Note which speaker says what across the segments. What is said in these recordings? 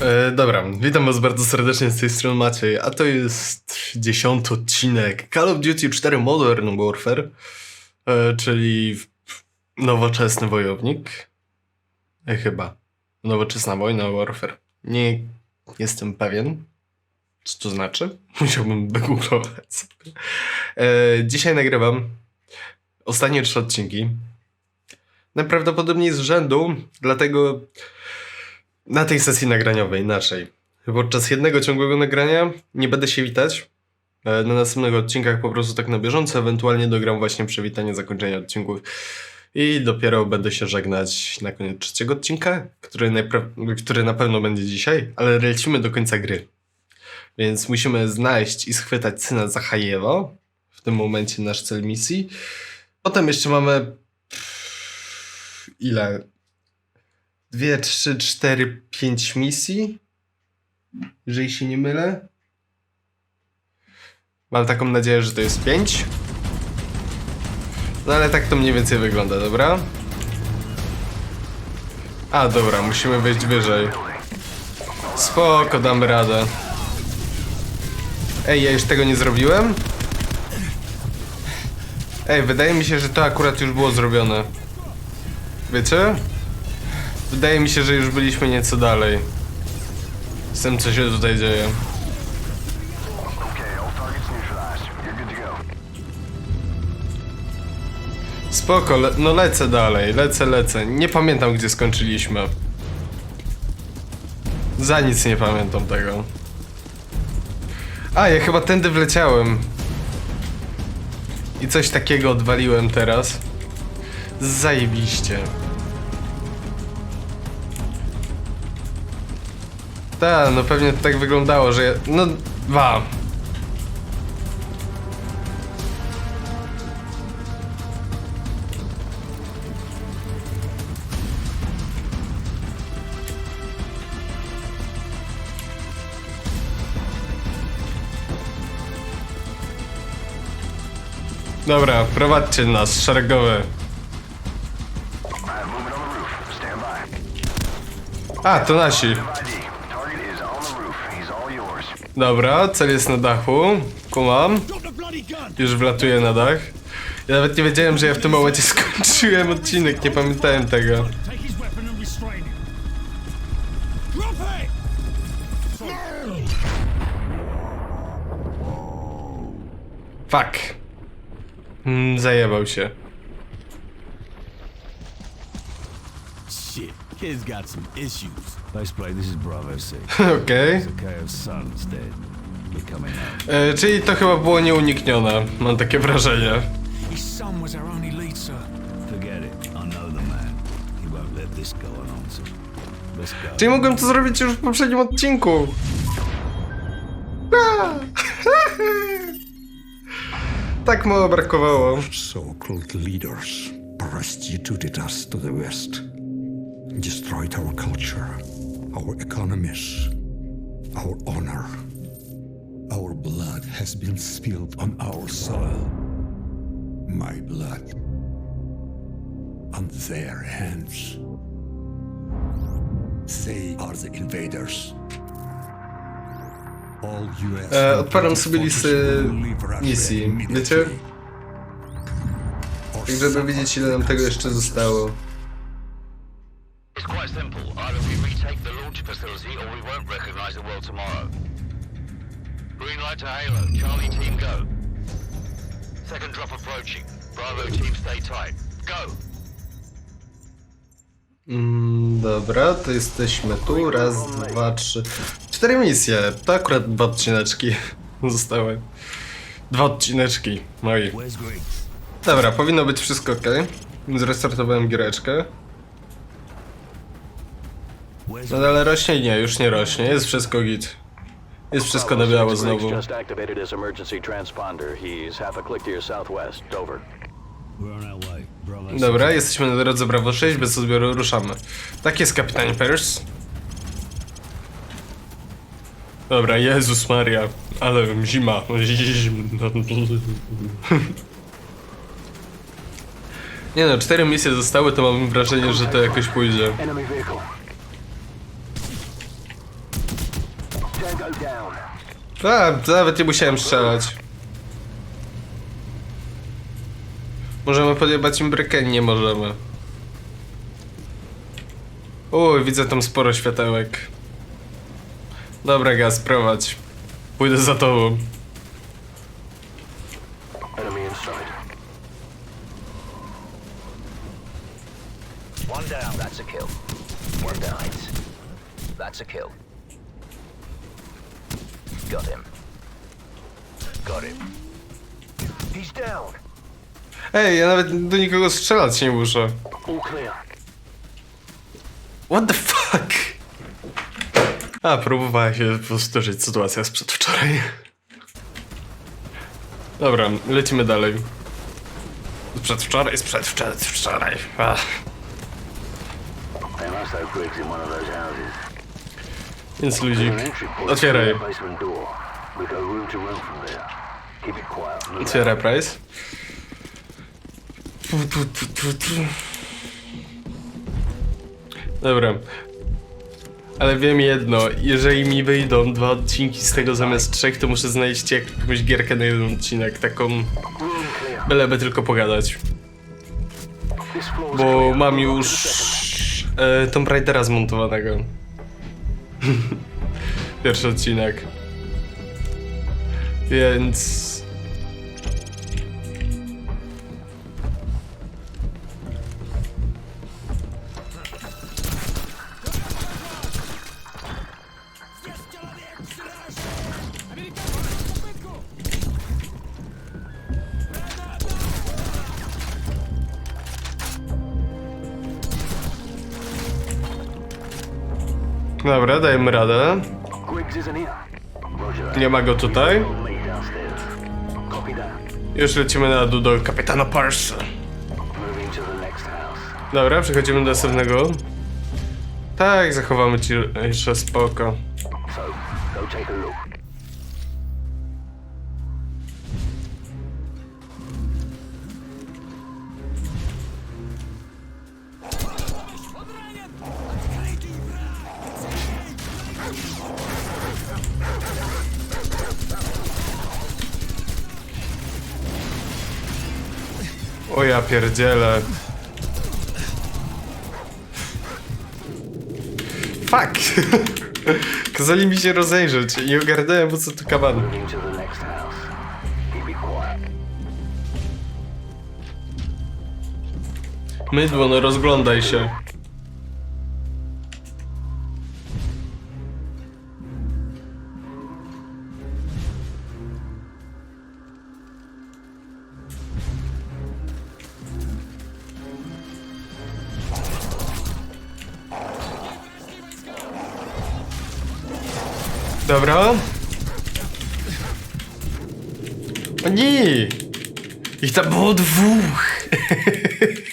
Speaker 1: E, dobra, witam was bardzo serdecznie z tej strony Maciej, a to jest dziesiąty odcinek Call of Duty 4 Modern Warfare, e, czyli nowoczesny wojownik. E, chyba. Nowoczesna wojna Warfare. Nie jestem pewien, co to znaczy. Musiałbym wygooglować. E, dzisiaj nagrywam ostatnie trzy odcinki. Najprawdopodobniej z rzędu, dlatego na tej sesji nagraniowej, naszej. Podczas jednego ciągłego nagrania nie będę się witać. E, Na następnych odcinkach po prostu tak na bieżąco, ewentualnie dogram właśnie przywitanie zakończenia odcinków. I dopiero będę się żegnać na koniec trzeciego odcinka, który, który na pewno będzie dzisiaj, ale lecimy do końca gry. Więc musimy znaleźć i schwytać syna Zachajewa. W tym momencie nasz cel misji. Potem jeszcze mamy... Ile? Dwie, trzy, cztery, pięć misji. Jeżeli się nie mylę. Mam taką nadzieję, że to jest pięć. No ale tak to mniej więcej wygląda, dobra? A, dobra, musimy wejść wyżej. Spoko, damy radę. Ej, ja już tego nie zrobiłem? Ej, wydaje mi się, że to akurat już było zrobione. Wiecie? Wydaje mi się, że już byliśmy nieco dalej. Z tym, co się tutaj dzieje. Spoko, le no lecę dalej, lecę, lecę. Nie pamiętam, gdzie skończyliśmy. Za nic nie pamiętam tego. A, ja chyba tędy wleciałem. I coś takiego odwaliłem teraz. Zajebiście. Tak, no pewnie to tak wyglądało, że. No, dwa. Dobra, prowadźcie nas, szeregowy. A, to nasi.
Speaker 2: ID. Target is on the roof. He's all yours.
Speaker 1: Dobra, cel jest na dachu. Kumam. Już wlatuję na dach. Ja nawet nie wiedziałem, że ja w tym momencie skończyłem odcinek, nie pamiętałem tego. Fuck. Mm, zajebał się.
Speaker 3: Shit, kid's got some issues. Nice play, this is Bravo 6.
Speaker 1: Okej.
Speaker 3: Zakayo's son's dead. We're coming out.
Speaker 1: E, Czyli to chyba było nieuniknione, mam takie wrażenie.
Speaker 4: His son was our only lead, sir.
Speaker 3: Forget it. I know the man. He won't let this go on, sir. Let's go.
Speaker 1: Czyli mogłem to zrobić już w poprzednim odcinku. A! tak mało brakowało.
Speaker 5: So-called leaders prostituted us to the West, destroyed our culture, our economies, our honor. Our blood has been spilled on our soil. My blood on their hands. They are the invaders. All US
Speaker 1: E, odpalam sobie
Speaker 5: forces
Speaker 1: listy
Speaker 5: will leave Russia
Speaker 1: misji, wiecie? Tak żeby wiedzieć ile nam tego jeszcze zostało.
Speaker 6: Retake the launch facility or we won't recognize the world tomorrow. Green light to Halo. Charlie team go. Second drop approaching. Bravo team stay tight. Go!
Speaker 1: Mm, dobra, to jesteśmy tu. Raz, dwa, trzy. Cztery misje. To akurat dwa odcineczki zostały. Dwa odcineczki. Moi. Dobra, powinno być wszystko ok. Zrestartowałem giereczkę. No ale rośnie? Nie, już nie rośnie. Jest wszystko git. Jest wszystko na biało znowu.
Speaker 7: just activated his emergency transponder. He's half a click to your southwest. Over.
Speaker 3: We're on our way. Bravo 6.
Speaker 1: Dobra, jesteśmy na drodze Bravo 6, bez odbioru ruszamy. Tak jest, kapitanie Pierce. Dobra, Jezus Maria, ale zima, zimno. Nie no, cztery misje zostały, to mam wrażenie, że to jakoś pójdzie. A, nawet nie musiałem strzelać. Możemy podjebać im brykę? Nie możemy. Uj, widzę tam sporo światełek. Dobra, gaz, prowadź. Pójdę za tobą.
Speaker 8: That's a kill. Got him. Got him.
Speaker 2: He's down.
Speaker 1: Ej, ja nawet do nikogo strzelać nie muszę.
Speaker 2: All clear.
Speaker 1: What the fuck? A, próbowała się powtórzyć sytuacja sprzed wczoraj. Dobra, lecimy dalej. Wczoraj, wczoraj, wczoraj.
Speaker 2: They must have Griggs in one of those houses.
Speaker 1: Więc ludzik, otwieraj. Otwieraj price. Dobra. Ale wiem jedno, jeżeli mi wyjdą dwa odcinki z tego zamiast trzech, to muszę znaleźć jakąś gierkę na jeden odcinek, taką byleby tylko pogadać. Bo mam już e, Tomb Raidera zmontowanego. Pierwszy odcinek. Więc... Dobra, dajemy radę. Nie ma go tutaj. Już lecimy na dół do kapitana Parsa. Dobra, przechodzimy do następnego. Tak, zachowamy ci jeszcze spoko. Ja pierdzielę. Fuck! Kazali mi się rozejrzeć i ogarnąłem po co tu kaban.
Speaker 2: Moving to the next house. Keep it quiet.
Speaker 1: Mydło, no rozglądaj się. Dobra. O nie! Ich tam było dwóch!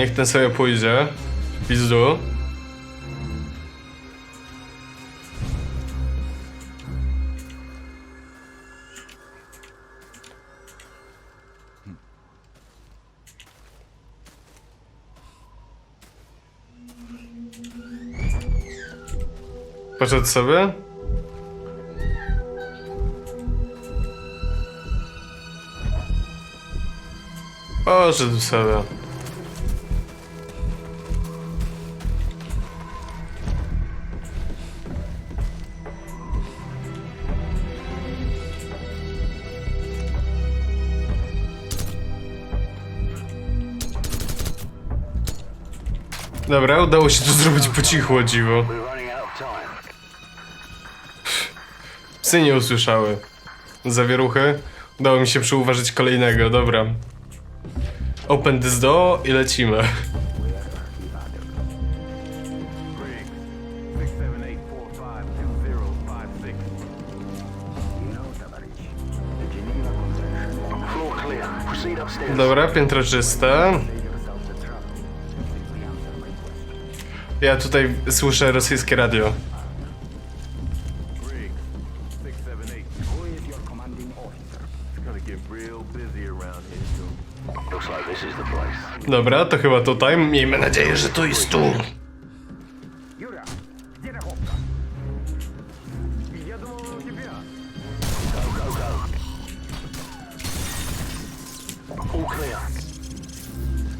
Speaker 1: niech ten sobie pójdzie. Pizdu. Poszedł sobie? Poszedł sobie. Dobra, udało się to zrobić po cichu, dziwo. Psy nie usłyszały. Zawieruchy. Udało mi się przyuważyć kolejnego, dobra. Open this door i lecimy. Dobra, piętro czyste. Ja tutaj słyszę rosyjskie radio. Dobra, to chyba tutaj. Miejmy nadzieję, że to jest tu.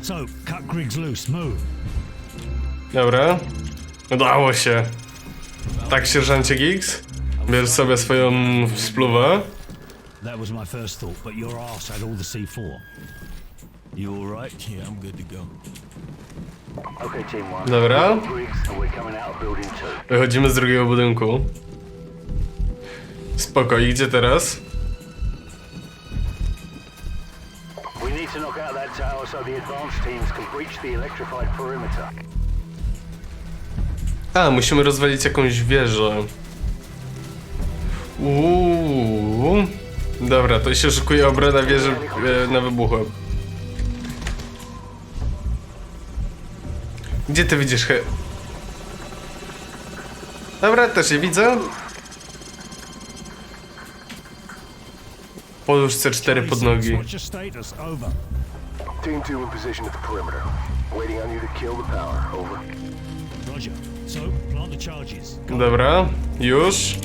Speaker 4: So, cut Griggs loose. Move.
Speaker 1: Dobra. Udało się. Tak, sierżancie Giggs? Bierz sobie swoją spluwę.
Speaker 4: That was my first thought, but your ass had all the C4. You all right?
Speaker 3: Yeah, I'm good to go.
Speaker 2: Okay, team one.
Speaker 1: Dobra. Wychodzimy z drugiego budynku. Spoko, i gdzie teraz?
Speaker 2: We need to knock out that tower so the advanced teams can breach the electrified perimeter.
Speaker 1: A, musimy rozwalić jakąś wieżę. Uuu. Dobra, to się szykuje obrona wieży e, na wybuchłem. Gdzie ty widzisz he... Dobra, też je widzę. Połóż C4 pod nogi.
Speaker 2: Team two in position at the perimeter. Waiting on you to kill the power. Over.
Speaker 4: Roger.
Speaker 1: Dobra, już.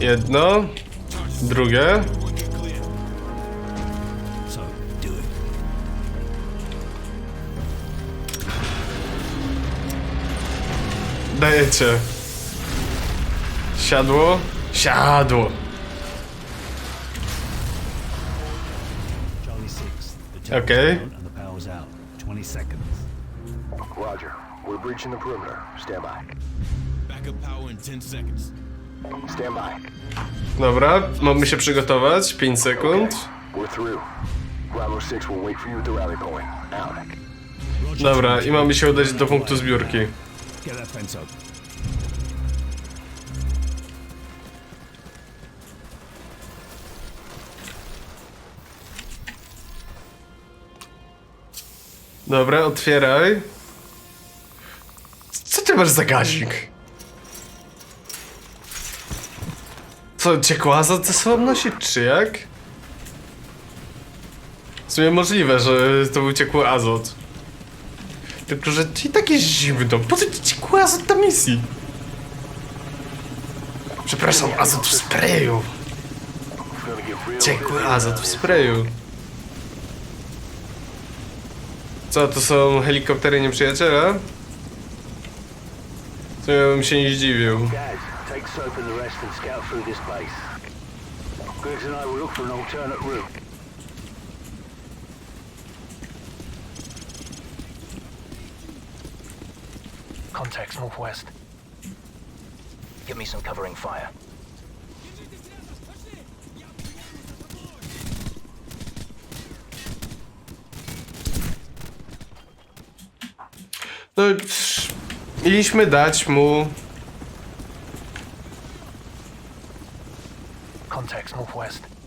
Speaker 1: Jedno. Drugie. Dajecie. Siadło? Siadło.
Speaker 4: Charlie 6. The tower's
Speaker 1: Okay.
Speaker 4: Down and the power's out. 20 seconds.
Speaker 2: Roger. We're breaching the perimeter. Stand by.
Speaker 3: Backup power in 10 seconds.
Speaker 2: Stand by.
Speaker 1: Dobra, mamy się przygotować. 5 sekund.
Speaker 2: We're through. Bravo 6 will wait for you at the rally point. Out.
Speaker 1: Dobra, i mamy się udać do punktu zbiórki.
Speaker 4: Get that fence open.
Speaker 1: Dobra, otwieraj. Masz za gazik? Co, ciekła azot ze sobą czy jak? W sumie możliwe, że to był ciekły azot. Tylko, że i tak jest zimno. Po co ci ciekły azot na misji? Przepraszam, azot w sprayu. Ciekły azot w sprayu. Co, to są helikoptery nieprzyjaciela? To ja bym się nie zdziwił.
Speaker 2: Guys, take Soap and the rest and scout through this place. Griggs and I will look for an alternate route.
Speaker 8: Contacts northwest. Give me some covering fire.
Speaker 1: No, psz, mieliśmy dać mu...
Speaker 8: Contacts northwest.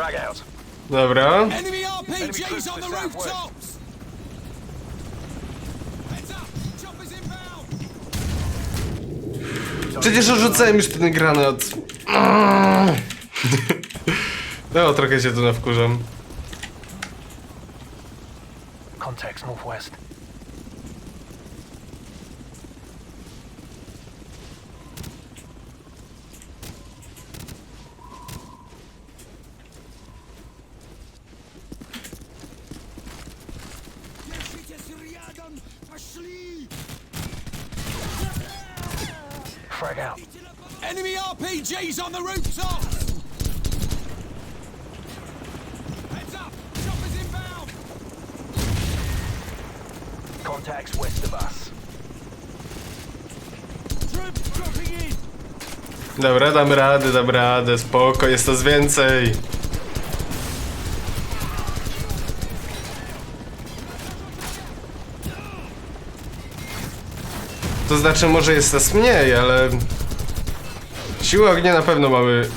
Speaker 8: Frag out.
Speaker 1: Dobra.
Speaker 4: Enemy RPGs on the rooftops! Heads up! Choppers inbound!
Speaker 1: Przecież rzucałem już ten granat. No, trochę się tu nawkurzam.
Speaker 8: Contacts northwest. Frag out.
Speaker 4: Enemy RPGs on the rooftops! Heads up! Choppers inbound!
Speaker 8: Contacts west of us.
Speaker 1: Dobra, dam radę, dam radę, spoko, jest z więcej. To znaczy, może jest nas mniej, ale... Siły ognia na pewno mamy.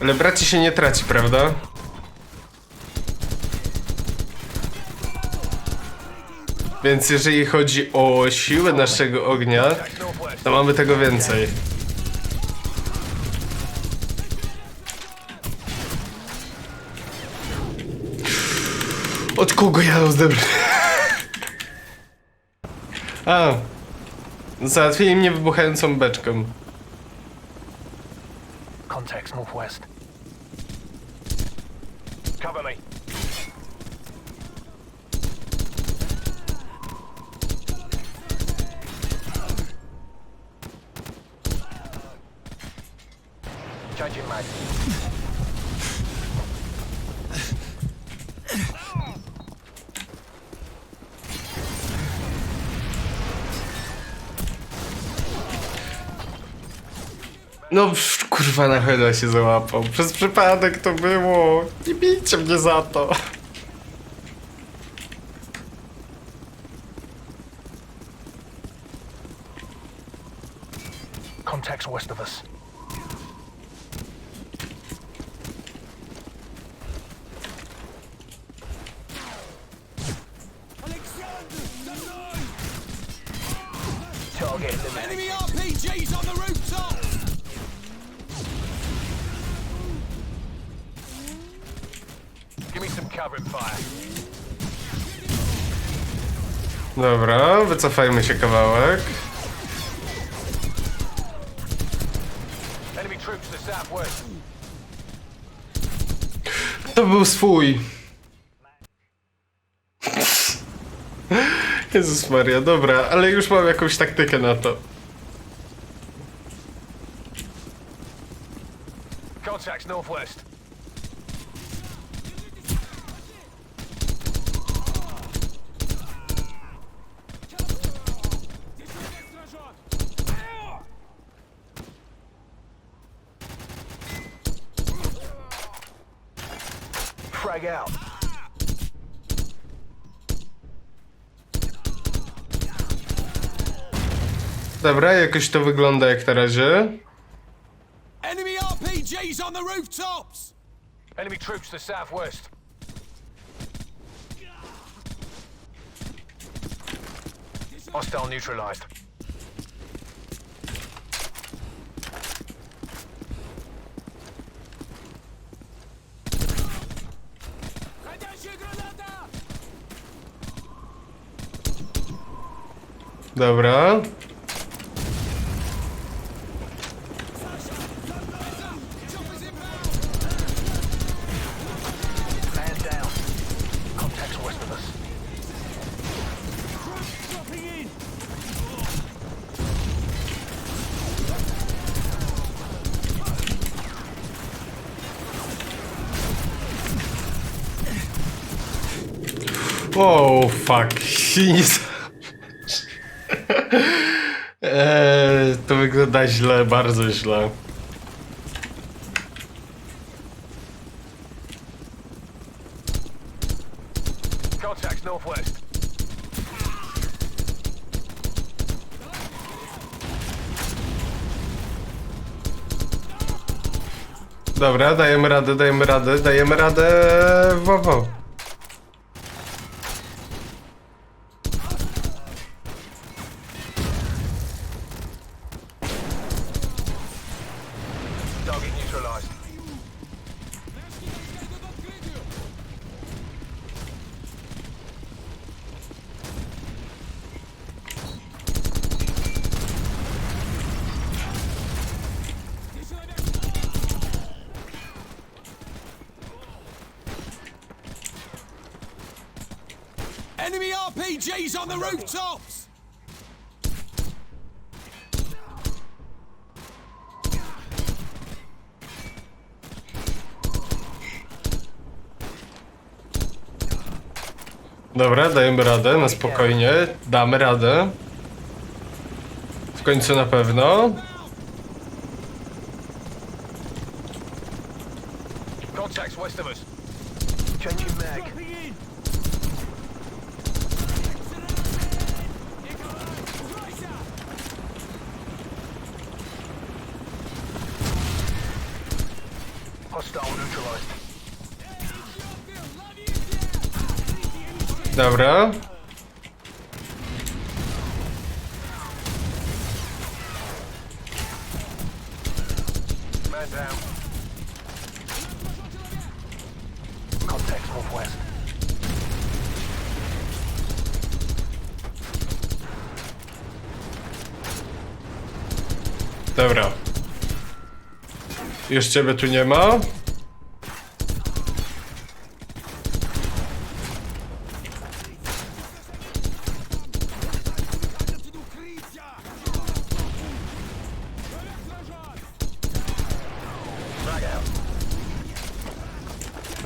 Speaker 1: Ale braci się nie traci, prawda? Więc jeżeli chodzi o siłę naszego ognia, to mamy tego więcej. Od kogo ja rozdebrzę? A. Załatwili mnie wybuchającą beczką.
Speaker 8: Contacts northwest. Cover me. Changing mag.
Speaker 1: No kurwa na chyba się załapał. Przez przypadek to było. Nie bijcie mnie za to.
Speaker 8: Contacts west of us.
Speaker 1: Dobra, wycofajmy się kawałek.
Speaker 8: To
Speaker 1: był swój. Jezus Maria, dobra, ale już mam jakąś taktykę na to.
Speaker 8: Contacts northwest. Frag out.
Speaker 1: Dobra, jakoś to wygląda jak na razie.
Speaker 9: Enemy RPGs on the rooftops!
Speaker 8: Enemy troops to southwest. Hostile neutralized.
Speaker 1: Dobra. Oh, fuck. Nic. Eee, wygląda źle, bardzo źle.
Speaker 8: Contacts northwest.
Speaker 1: Dobra, dajemy radę, dajemy radę, dajemy radę. Wo, wo.
Speaker 8: Target neutralized.
Speaker 9: Enemy RPGs on the rooftops!
Speaker 1: Dobra, dajemy radę, na spokojnie. Damy radę. W końcu na pewno.
Speaker 6: Contacts west of us.
Speaker 2: Changing mag. Hostile neutralized.
Speaker 1: Dobra. Dobra. Już ciebie tu nie ma.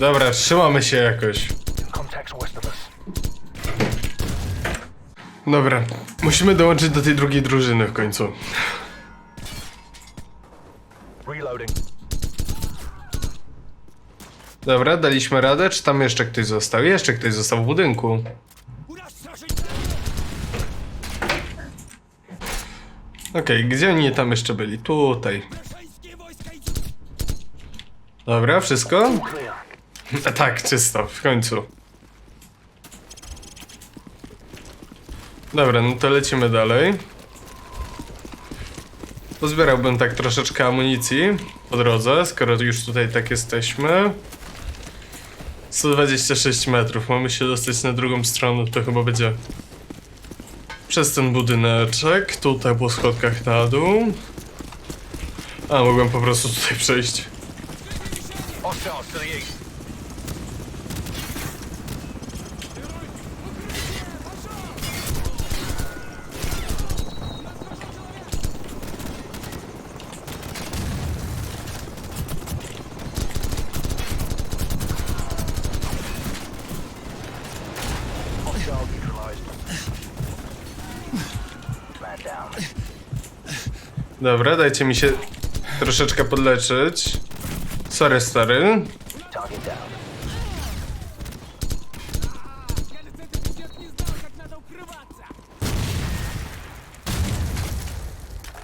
Speaker 1: Dobra, trzymamy się jakoś. Dobra, musimy dołączyć do tej drugiej drużyny w końcu. Dobra, daliśmy radę, czy tam jeszcze ktoś został? Jeszcze ktoś został w budynku. Okej, gdzie oni tam jeszcze byli? Tutaj. Dobra, wszystko? A tak, czysto, w końcu. Dobra, no to lecimy dalej. Pozbierałbym tak troszeczkę amunicji po drodze, skoro już tutaj tak jesteśmy. 126 metrów, mamy się dostać na drugą stronę, to chyba będzie przez ten budyneczek, tutaj po schodkach na dół. A, mogłem po prostu tutaj przejść.
Speaker 6: Hostiles to.
Speaker 2: Hostile neutralized. Down.
Speaker 1: Dobra, dajcie mi się troszeczkę podleczyć. Sorry, stary.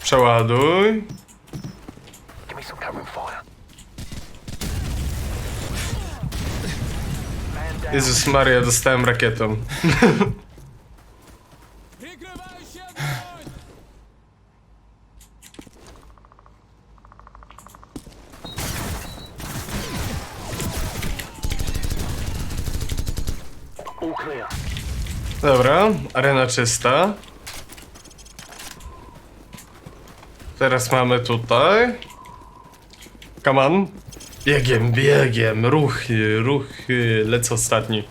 Speaker 1: Przeładuj.
Speaker 2: Give me some covering fire. Man down.
Speaker 1: Jezus Maria, dostałem rakietą. Dobra, arena czysta. Teraz mamy tutaj. Kaman. Biegiem, biegiem, ruchy, ruchy, lecę ostatni.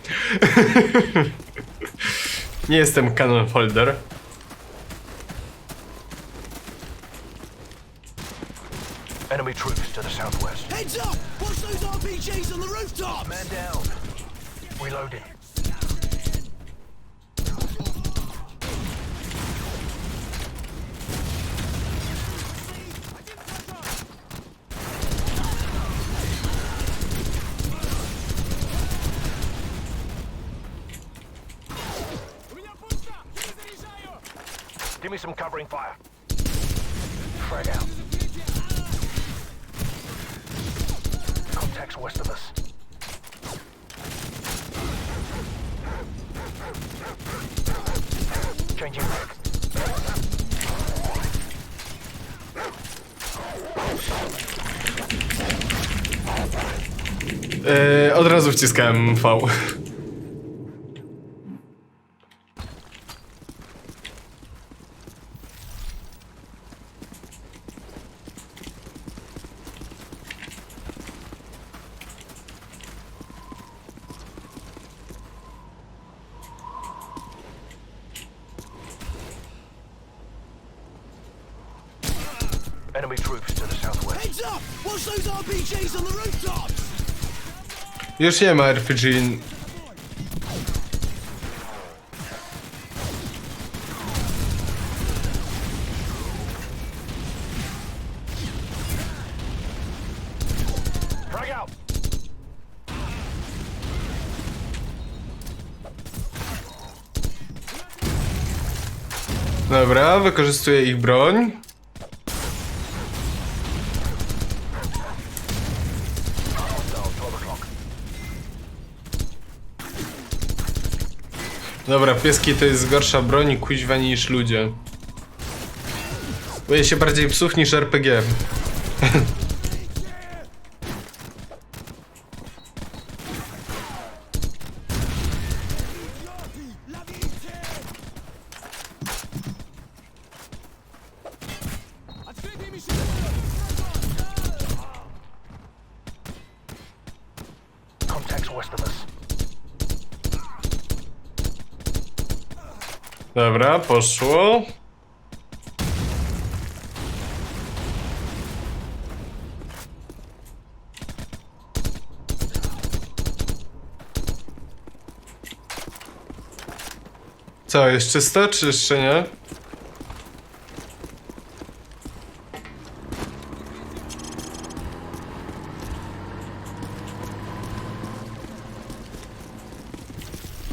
Speaker 1: Nie jestem canon folder. Yy, od razu wciskałem V. Już nie ma RPG. Dobra, wykorzystuję ich broń. Dobra, pieski to jest gorsza broń kuźwa niż ludzie. Boję się bardziej psów niż RPG. poszło. Co, jest czysto, czy jeszcze nie?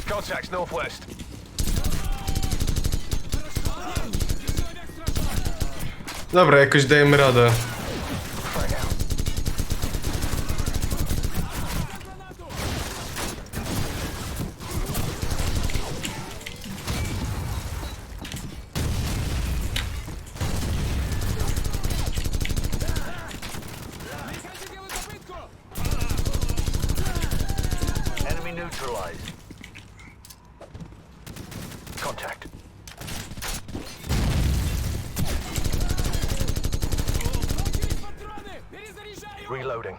Speaker 6: Contacts northwest.
Speaker 1: Dobra, jakoś dajemy radę.
Speaker 6: Enemy neutralized. Contact. Reloading.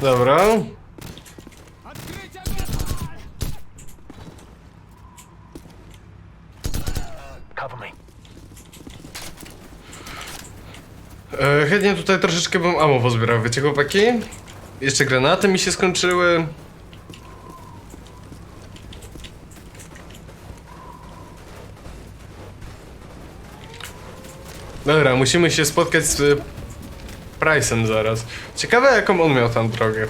Speaker 1: Dobra.
Speaker 6: Cover me.
Speaker 1: E, chętnie tutaj troszeczkę bym ammo pozbierał, wiecie chłopaki? Jeszcze granaty mi się skończyły. Dobra, musimy się spotkać z Price'em zaraz. Ciekawe jaką on miał tam drogę.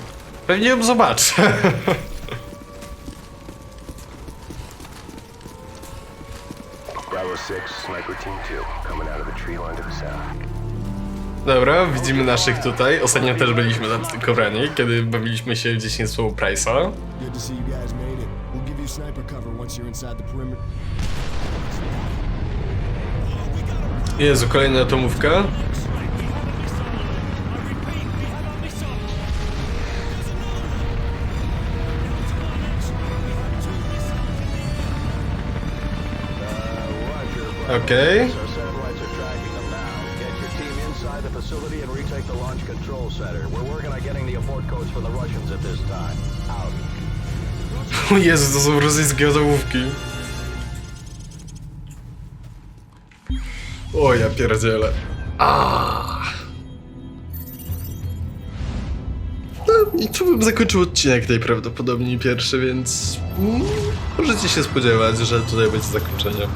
Speaker 1: Pewnie ją zobaczę.
Speaker 2: Bravo 6, Sniper Team 2, coming out of the tree line to the south.
Speaker 1: Dobra, widzimy naszych tutaj. Ostatnio też byliśmy tacy kobrani, kiedy bawiliśmy się w dzieciństwo u Price'a.
Speaker 9: Good to see you guys made it. We'll give you sniper cover once you're inside the perimeter.
Speaker 1: Jezu, kolejna atomówka.
Speaker 7: Time. Out.
Speaker 1: O Jezu, to są rosyjskie otomówki. O, ja pierdzielę. A. No i tu bym zakończył odcinek najprawdopodobniej pierwszy, więc mm, możecie się spodziewać, że tutaj będzie zakończenie.